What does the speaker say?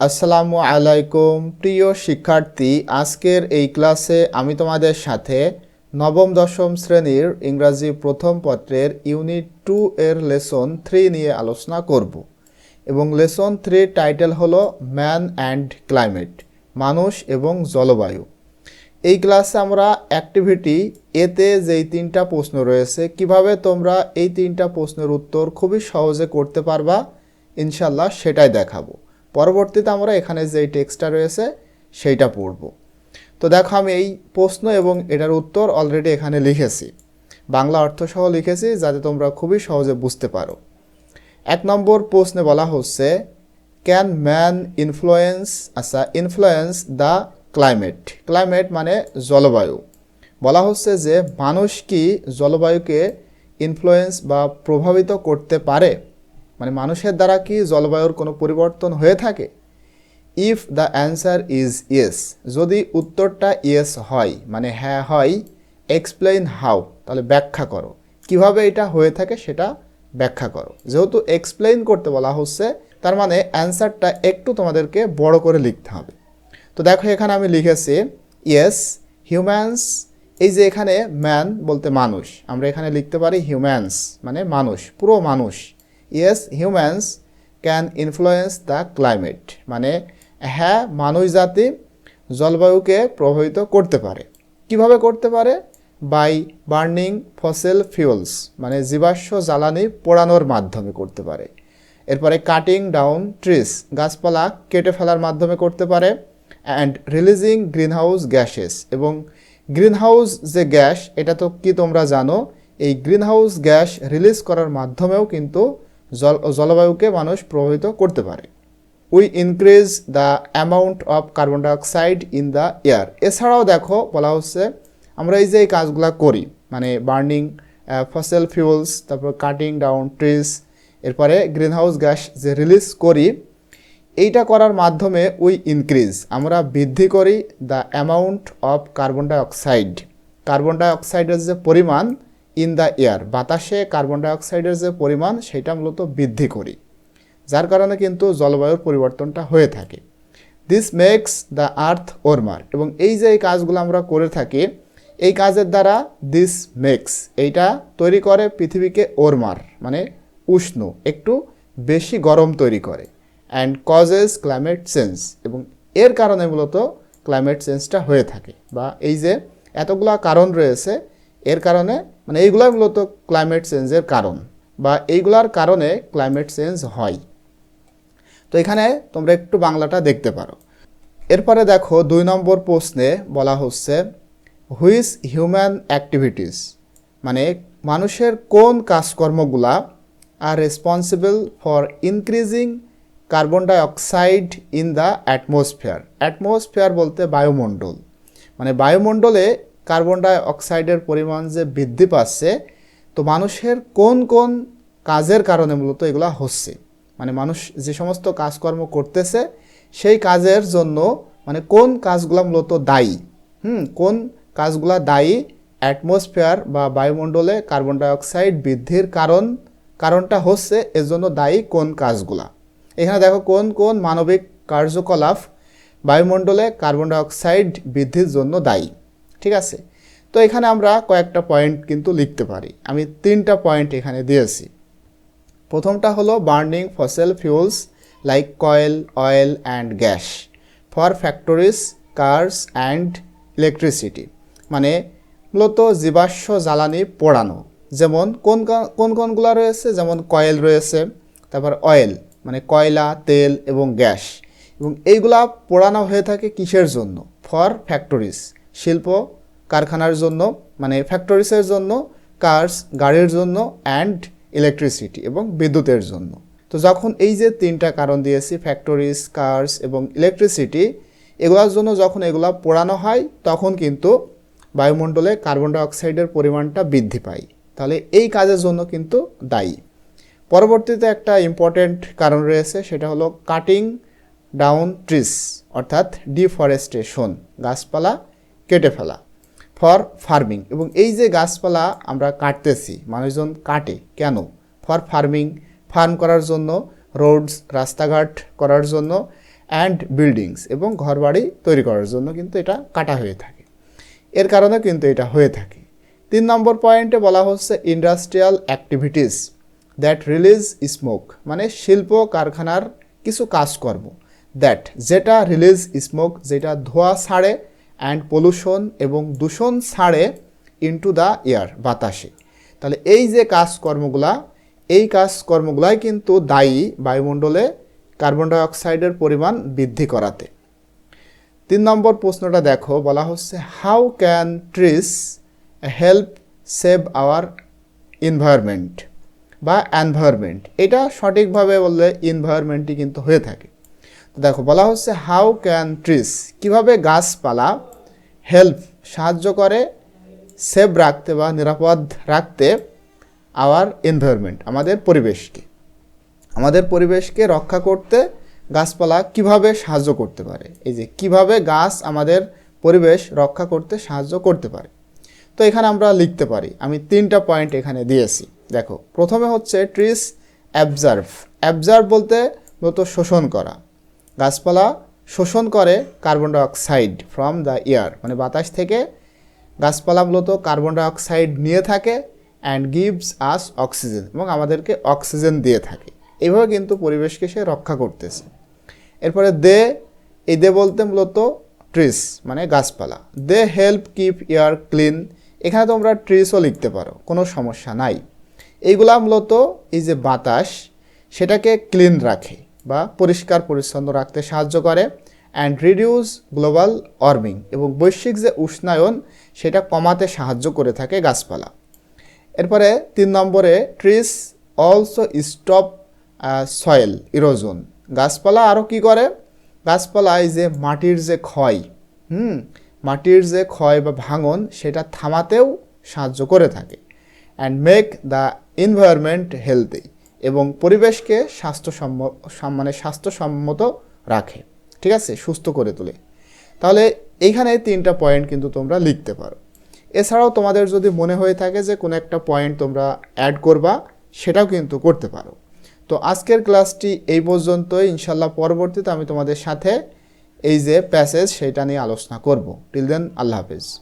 আসসালামু আলাইকুম, প্রিয় শিক্ষার্থী। আজকের এই ক্লাসে আমি তোমাদের সাথে নবম, দশম শ্রেণির ইংরাজি প্রথম পত্রের ইউনিট টু এর লেসন থ্রি নিয়ে আলোচনা করব। এবং লেসন থ্রির টাইটেল হলো ম্যান অ্যান্ড ক্লাইমেট, মানুষ এবং জলবায়ু। এই ক্লাসে আমরা অ্যাক্টিভিটি এতে যেই তিনটা প্রশ্ন রয়েছে, কীভাবে তোমরা এই তিনটা প্রশ্নের উত্তর খুবই সহজে করতে পারবা ইনশাল্লাহ সেটাই দেখাবো। পরবর্তীতে আমরা এখানে যেই টেক্সটটা রয়েছে, সেইটা পড়ব। তো দেখো আমি এই প্রশ্ন এবং এটার উত্তর অলরেডি এখানে লিখেছি। বাংলা অর্থ সহ লিখেছি যাতে তোমরা খুবই সহজে বুঝতে পারো। এক নম্বর প্রশ্নে বলা হচ্ছে ক্যান ম্যান ইনফ্লুয়েন্স আচ্ছা ইনফ্লুয়েন্স দ্য ক্লাইমেট ক্লাইমেট মানে জলবায়ু। বলা হচ্ছে যে, মানুষ কি জলবায়ুকে ইনফ্লুয়েন্স বা প্রভাবিত করতে পারে? মানে মানুষের দ্বারা কি জলবায়ুর কোনো পরিবর্তন হয়ে থাকে? If the answer is yes যদি উত্তরটা ইয়েস হয় মানে হ্যাঁ হয় এক্সপ্লেইন হাউ তাহলে ব্যাখ্যা করো। কীভাবে এটা হয়ে থাকে সেটা ব্যাখ্যা করো। যেহেতু এক্সপ্লেইন করতে বলা হচ্ছে, তার মানে অ্যান্সারটা একটু তোমাদেরকে বড় করে লিখতে হবে। তো দেখো এখানে আমি লিখেছি ইয়েস হিউম্যানস এই যে এখানে ম্যান বলতে মানুষ, আমরা এখানে লিখতে পারি হিউম্যানস মানে মানুষ, পুরো মানুষ। Yes humans can influence the climate মানে হ্যাঁ মানুষ জাতি জলবায়ুকে প্রভাবিত করতে পারে। কীভাবে করতে পারে? বাই বার্নিং ফসেল ফিউলস মানে জীবাশ্ম জ্বালানি পোড়ানোর মাধ্যমে করতে পারে। এরপরে কাটিং ডাউন ট্রিস গাছপালা কেটে ফেলার মাধ্যমে করতে পারে। অ্যান্ড রিলিজিং গ্রিনহাউস গ্যাসেস এবং গ্রিনহাউস যে গ্যাস এটা তো কি তোমরা জানো? এই গ্রিনহাউস গ্যাস রিলিজ করার মাধ্যমেও কিন্তু জলবায়ুকে মানুষ প্রভাবিত করতে পারে। We increase the amount of carbon dioxide in the air এছাড়াও দেখো, বলা হচ্ছে আমরা এই যে এই কাজগুলো করি মানে বার্নিং ফসেল ফিউলস তারপর কাটিং ডাউন ট্রিজ এরপরে গ্রিনহাউস গ্যাস যে রিলিজ করি, এইটা করার মাধ্যমে উই ইনক্রিজ আমরা বৃদ্ধি করি the amount of carbon dioxide carbon ডাইঅক্সাইডের যে পরিমাণ ইন দ্য এয়ার বাতাসে কার্বন ডাইঅক্সাইডের যে পরিমাণ, সেটা মূলত বৃদ্ধি করি, যার কারণে কিন্তু জলবায়ুর পরিবর্তনটা হয়ে থাকে। This makes the earth warmer এবং এই যে এই কাজগুলো আমরা করে থাকি, এই কাজের দ্বারা দিস মেক্স এইটা তৈরি করে পৃথিবীকে ওরমার মানে উষ্ণ, একটু বেশি গরম তৈরি করে অ্যান্ড কজেস ক্লাইমেট চেঞ্জ এবং এর কারণে মূলত ক্লাইমেট চেঞ্জটা হয়ে থাকে, বা এই যে এতগুলা কারণ রয়েছে, এর কারণে মানে এইগুলাই মূলত ক্লাইমেট চেঞ্জের কারণ বা এইগুলার কারণে ক্লাইমেট চেঞ্জ হয়। তো এখানে তোমরা একটু বাংলাটা দেখতে পারো। এরপরে দেখো দুই নম্বর প্রশ্নে বলা হচ্ছে হুইস হিউম্যান অ্যাক্টিভিটিস মানে মানুষের কোন কাজকর্মগুলা আর responsible for increasing carbon dioxide in the atmosphere atmosphere বলতে বায়ুমণ্ডল। মানে বায়ুমণ্ডলে কার্বন ডাই অক্সাইডের পরিমাণ যে বৃদ্ধি পাচ্ছে, তো মানুষের কোন কোন কাজের কারণে মূলত এগুলা হচ্ছে? মানে মানুষ যে সমস্ত কাজকর্ম করতেছে, সেই কাজের জন্য মানে কোন কাজগুলো মূলত দায়ী? হুম, কোন কাজগুলা দায়ী? অ্যাটমসফিয়ার বা বায়ুমণ্ডলে কার্বন ডাইঅক্সাইড বৃদ্ধির কারণ, কারণটা হচ্ছে এর জন্য দায়ী কোন কাজগুলা? এখানে দেখো কোন কোন মানবিক কার্যকলাপ বায়ুমণ্ডলে কার্বন ডাইঅক্সাইড বৃদ্ধির জন্য দায়ী। ঠিক আছে? তো এখানে আমরা কয়েকটা পয়েন্ট কিন্তু লিখতে পারি। আমি তিনটা পয়েন্ট এখানে দিয়েছি। প্রথমটা হলো burning fossil fuels like coal oil and gas for factories cars and electricity মানে মূলত জীবাশ্ম জ্বালানি পোড়ানো। যেমন কোন কোন কোনগুলো রয়েছে? যেমন কয়েল রয়েছে, তারপর অয়েল মানে কয়লা, তেল এবং গ্যাস এবং এইগুলা পোড়ানো হয়ে থাকে কিসের জন্য? ফর ফ্যাক্টরিজ শিল্প, কারখানার জন্য মানে ফ্যাক্টরিসের জন্য কার্স গাড়ির জন্য অ্যান্ড ইলেকট্রিসিটি এবং বিদ্যুতের জন্য। তো যখন এই যে তিনটা কারণ দিয়েছি ফ্যাক্টরিজ কার্স এবং ইলেকট্রিসিটি এগুলোর জন্য যখন এগুলো পোড়ানো হয়, তখন কিন্তু বায়ুমণ্ডলে কার্বন ডাইঅক্সাইডের পরিমাণটা বৃদ্ধি পায়। তাহলে এই কাজের জন্য কিন্তু দায়ী। পরবর্তীতে একটা ইম্পর্টেন্ট কারণ রয়েছে, সেটা হলো কাটিং ডাউন ট্রিস অর্থাৎ ডিফরেস্টেশন গাছপালা কেটে ফেলা। ফর ফার্মিং এবং এই যে গাছপালা আমরা কাটতেছি, মানুষজন কাটে, কেন? ফর ফার্মিং ফার্ম করার জন্য রোডস রাস্তাঘাট করার জন্য অ্যান্ড বিল্ডিংস এবং ঘরবাড়ি তৈরি করার জন্য কিন্তু এটা কাটা হয়ে থাকে। এর কারণে কিন্তু এটা হয়ে থাকে। তিন নম্বর পয়েন্টে বলা হচ্ছে industrial activities that release smoke মানে শিল্প কারখানার কিছু কাজকর্ম। দ্যাট যেটা রিলিজ স্মোক যেটা ধোঁয়া ছাড়ে অ্যান্ড পলিউশন এবং দূষণ ছাড়ে ইনটু দ্য এয়ার বাতাসে। তাহলে এই যে কাজকর্মগুলা, এই কাজকর্মগুলাই কিন্তু দায়ী বায়ুমণ্ডলে কার্বন ডাইঅক্সাইডের পরিমাণ বৃদ্ধি করাতে। তিন নম্বর প্রশ্নটা দেখো, বলা হচ্ছে how can trees help save our environment বা এনভায়রনমেন্ট এটা সঠিকভাবে বললে এনভায়রনমেন্টই কিন্তু হয়ে থাকে। দেখো, বলা হচ্ছে হাউ ক্যান ট্রিস কীভাবে গাছপালা হেল্প সাহায্য করে সেভ রাখতে বা নিরাপদ রাখতে আওয়ার এনভায়রনমেন্ট আমাদের পরিবেশকে। আমাদের পরিবেশকে রক্ষা করতে গাছপালা কীভাবে সাহায্য করতে পারে? এই যে, কীভাবে গাছ আমাদের পরিবেশ রক্ষা করতে সাহায্য করতে পারে? তো এখানে আমরা লিখতে পারি, আমি তিনটা পয়েন্ট এখানে দিয়েছি। দেখো, প্রথমে হচ্ছে ট্রিস অ্যাবজার্ভ অ্যাবজার্ভ বলতে মূলত শোষণ করা। গাছপালা শোষণ করে carbon dioxide from the air মানে বাতাস থেকে গাছপালা মূলত কার্বন ডাইঅক্সাইড নিয়ে থাকে অ্যান্ড গিভস আস অক্সিজেন এবং আমাদেরকে অক্সিজেন দিয়ে থাকে। এভাবে কিন্তু পরিবেশকে সে রক্ষা করতেছে। এরপরে দে, এই দে বলতে মূলত ট্রিস মানে গাছপালা। They help keep air clean. এখানে তোমরা ট্রিসও লিখতে পারো, কোনো সমস্যা নাই। এইগুলা মূলত এই যে বাতাস, সেটাকে ক্লিন রাখে। বা পরিষ্কার পরিচ্ছন্ন রাখতে সাহায্য করে অ্যান্ড রিডিউস গ্লোবাল ওয়ার্মিং এবং বৈশ্বিক যে উষ্ণায়ন, সেটা কমাতে সাহায্য করে থাকে গাছপালা। এরপরে তিন নম্বরে trees also stop soil erosion গাছপালা আরও কি করে? গাছপালা এই যে মাটির যে ক্ষয়, হুম, মাটির যে ক্ষয় বা ভাঙন, সেটা থামাতেও সাহায্য করে থাকে। And make the environment healthy এবং পরিবেশকে স্বাস্থ্যসম্ম সাম- মানে স্বাস্থ্যসম্মত রাখে। ঠিক আছে? সুস্থ করে তোলে। তাহলে এইখানে তিনটা পয়েন্ট কিন্তু তোমরা লিখতে পারো। এছাড়াও তোমাদের যদি মনে হয়ে থাকে যে কোনো একটা পয়েন্ট তোমরা অ্যাড করবা, সেটাও কিন্তু করতে পারো। তো আজকের ক্লাসটি এই পর্যন্তই। ইনশাল্লাহ পরবর্তীতে আমি তোমাদের সাথে এই যে প্যাসেজ সেটা নিয়ে আলোচনা করব। টিল দেন আল্লাহ হাফেজ।